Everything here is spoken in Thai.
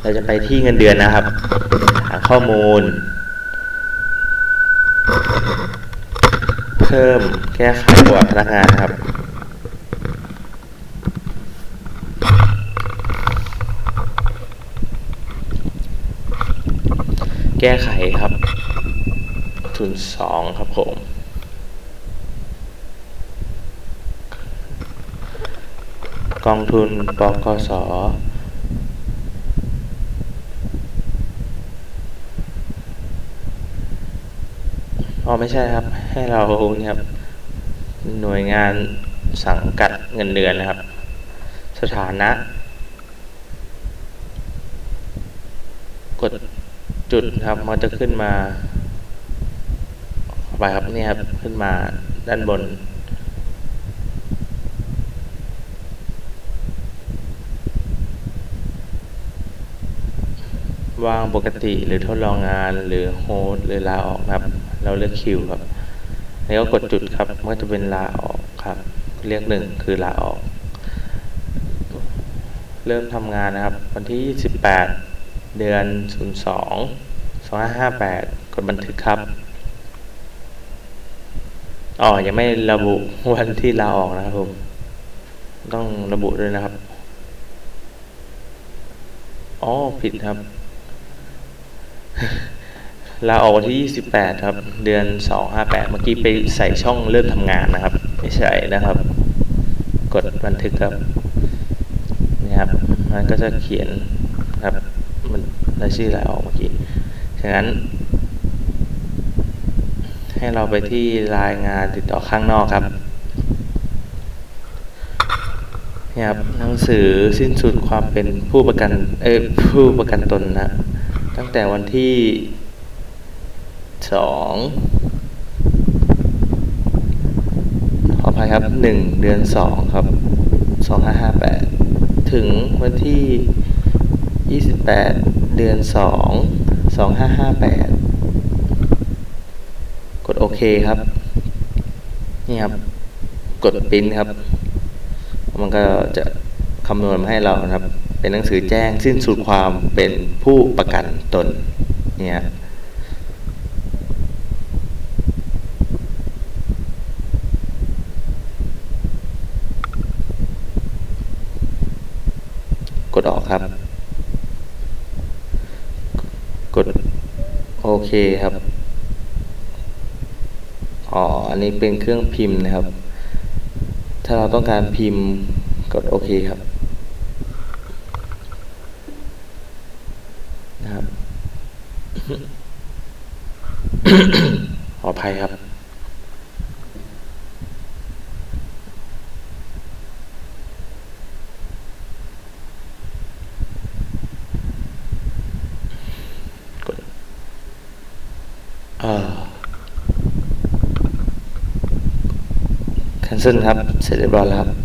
เราจะไปที่เงินเดือนนะครับ หาข้อมูล เพิ่มแก้ไขประวัติพนักงานครับ แก้ไขครับ ทุนสองครับผมกองทุนปกส อ๋อไม่ใช่ครับ ให้เราเนี่ยครับ หน่วยงานสังกัดเงินเดือนนะครับ สถานะ กดจุดครับ มันจะขึ้นมาไปครับนี่ครับ ขึ้นมาด้านบน ว่างปกติหรือทดลองงานหรือโฮสหรือลาออกครับ เราเลือกคิวครับ แล้วก็กดจุดครับมันก็จะเป็นลาออกครับ เรียกหนึ่งคือลาออก เริ่มทำงานนะครับ วันที่28เดือน 02 2558 กดบันทึกครับอ๋อยังไม่ระบุวันที่ลาออกนะครับผม ต้องระบุด้วยนะครับอ๋อผิดครับ ลาออกวันที่ 28 ครับ เดือน 258 เมื่อกี้ไปใส่ช่องเริ่มทำงานนะครับ ไม่ใช่นะครับ กดบันทึกครับนี่ครับ มันก็จะเขียนครับมันรายชื่อลาออกเมื่อกี้ ฉะนั้น ให้เราไปที่รายงานติดต่อข้างนอกครับนี่ครับหนังสือสิ้นสุดความเป็นผู้ประกันเอ้ผู้ประกันตนนะ ตั้งแต่วันที่สองขออภัยครับหนึ่งเดือนสองครับสองห้าห้าแปดถึงวันที่ยี่สิบแปดเดือนสองสองห้าห้าแปดกดโอเคครับ นี่ครับ กดปริ้นครับ มันก็จะ คำนวณมาให้เรานะครับ เป็นหนังสือแจ้งสิ้นสุดความเป็นผู้ประกันตนเนี่ยกดออกครับ กด โอเคครับ อ๋อ อันนี้เป็นเครื่องพิมพ์นะครับ ถ้าเราต้องการพิมพ์ กดโอเคครับ นะครับขออภัยครับกดเอ่อ cancel ครับ เสร็จเรียบร้อยแล้วครับ